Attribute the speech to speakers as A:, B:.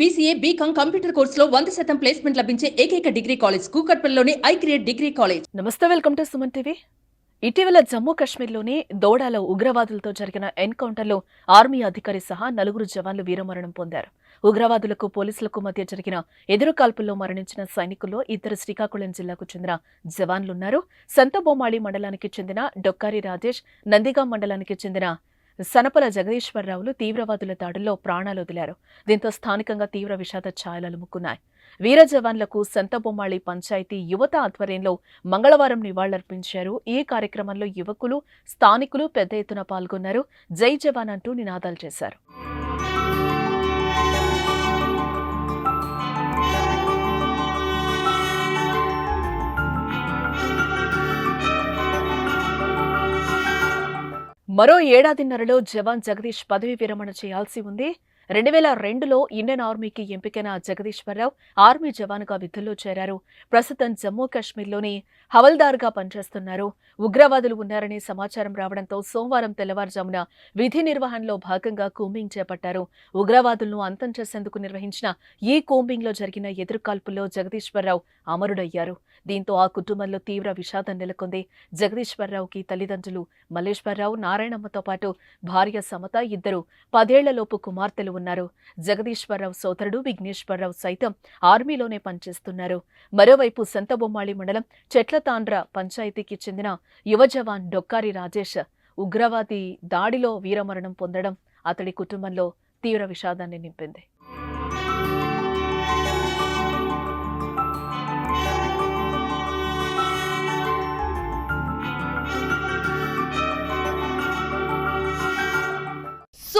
A: BCA BCom computer కోర్సులో వంద శాతం ప్లేస్మెంట్ లభించే ఏకైక డిగ్రీ కాలేజ్ కూకట్పల్లిలోని ఐ క్రియేట్ డిగ్రీ కాలేజ్.
B: నమస్తే వెల్కమ్ టు సుమన్ టీవీ. ఇటీవల జమ్మూ కాశ్మీర్లోని దోడాలో ఉగ్రవాదులతో జరిగిన ఎన్కౌంటర్లో ఆర్మీ అధికారి సహా నలుగురు జవాన్లు వీరమరణం పొందారు. ఉగ్రవాదులకు పోలీసులకు మధ్య జరిగిన ఎదురుకాల్పుల్లో మరణించిన సైనికుల్లో ఇద్దరు శ్రీకాకుళం జిల్లాకు చెందిన జవాన్లున్నారు. సంతబొమ్మాళి మండలానికి చెందిన డొక్కారి రాజేష్ నందిగాం మండలానికి చెందిన సనపల జగదీశ్వరరావులు తీవ్రవాదుల దాడుల్లో ప్రాణాలు వదిలారు. దీంతో స్థానికంగా తీవ్ర విషాద ఛాయలు ముక్కున్నాయి. వీర జవాన్లకు సంతబొమ్మాళి పంచాయతీ యువత ఆధ్వర్యంలో మంగళవారం నివాళులర్పించారు. ఈ కార్యక్రమంలో యువకులు స్థానికులు పెద్ద ఎత్తున పాల్గొన్నారు. జై జవాన్ అంటూ నినాదాలు చేశారు. మరో ఏడాదిన్నరలో జవాన్ జగదీష్ పదవి విరమణ చేయాల్సి ఉంది. రెండు వేల రెండులో ఇండియన్ ఆర్మీకి ఎంపికైన జగదీశ్వరరావు ఆర్మీ జవాన్గా విధుల్లో చేరారు. ప్రస్తుతం జమ్మూ కాశ్మీర్లోని హవల్దార్గా పనిచేస్తున్నారు. ఉగ్రవాదులు ఉన్నారనే సమాచారం రావడంతో సోమవారం తెల్లవారుజామున విధి నిర్వహణలో భాగంగా కూంబింగ్ చేపట్టారు. ఉగ్రవాదులను అంతం చేసేందుకు నిర్వహించిన ఈ కూంబింగ్లో జరిగిన ఎదురుకాల్పుల్లో జగదీశ్వరరావు అమరుడయ్యారు. దీంతో ఆ కుటుంబంలో తీవ్ర విషాదం నెలకొంది. జగదీశ్వరరావుకి తల్లిదండ్రులు మల్లేశ్వరరావు నారాయణమ్మతో పాటు భార్య సమత ఇద్దరు. పదేళ్ళలోపు కుమార్తెలు ఉన్నారు. జగదీశ్వరరావు సోదరుడు విఘ్నేశ్వరరావు సైతం ఆర్మీలోనే పనిచేస్తున్నారు. మరోవైపు సంతబొమ్మాళి మండలం చెట్లతాండ్ర పంచాయతీకి చెందిన యువ జవాన్ డొక్కారి రాజేష్ ఉగ్రవాది దాడిలో వీరమరణం పొందడం అతడి కుటుంబంలో తీవ్ర విషాదాన్ని నింపింది.